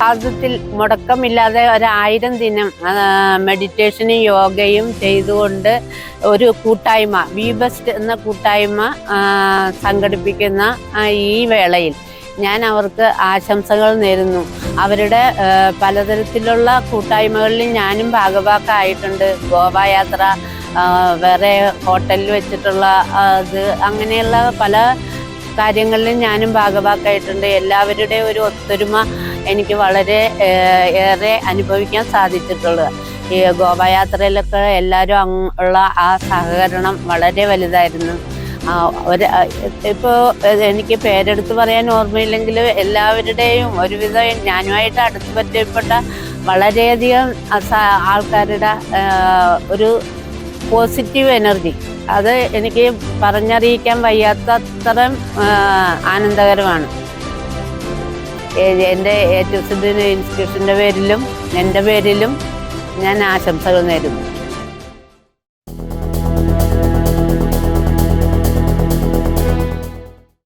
പ്രഭാതത്തിൽ മുടക്കമില്ലാതെ ഒരായിരം ദിനം മെഡിറ്റേഷനും യോഗയും ചെയ്തുകൊണ്ട് ഒരു കൂട്ടായ്മ വി ബെസ്റ്റ് എന്ന കൂട്ടായ്മ സംഘടിപ്പിക്കുന്ന ഈ വേളയിൽ ഞാൻ അവർക്ക് ആശംസകൾ നേരുന്നു. അവരുടെ പലതരത്തിലുള്ള കൂട്ടായ്മകളിൽ ഞാനും ഭാഗഭാക്കായിട്ടുണ്ട് ഗോവ യാത്ര വേറെ ഹോട്ടലിൽ വെച്ചിട്ടുള്ള ഇത് അങ്ങനെയുള്ള പല കാര്യങ്ങളിലും ഞാനും ഭാഗഭാക്കായിട്ടുണ്ട് എല്ലാവരുടെയും ഒരു ഒത്തൊരുമ എനിക്ക് വളരെ ഏറെ അനുഭവിക്കാൻ സാധിച്ചിട്ടുള്ളത്. ഈ ഗോവ യാത്രയിലൊക്കെ എല്ലാവരും ഉള്ള ആ സഹകരണം വളരെ വലുതായിരുന്നു. ഒരു ഇപ്പോൾ എനിക്ക് പേരെടുത്ത് പറയാൻ ഓർമ്മയില്ലെങ്കിലും എല്ലാവരുടെയും ഒരുവിധം ഞാനുമായിട്ട് അടുത്ത് പറ്റപ്പെട്ട വളരെയധികം ആൾക്കാരുടെ ഒരു പോസിറ്റീവ് എനർജി. അത് എനിക്ക് പറഞ്ഞറിയിക്കാൻ വയ്യാത്തത്രയും ആനന്ദകരമാണ്. എന്റെ ഏറ്റവും ഇൻസ്റ്റിറ്റ്യൂഷന്റെ പേരിലും എന്റെ പേരിലും ഞാൻ ആശംസകൾ നേരുന്നു.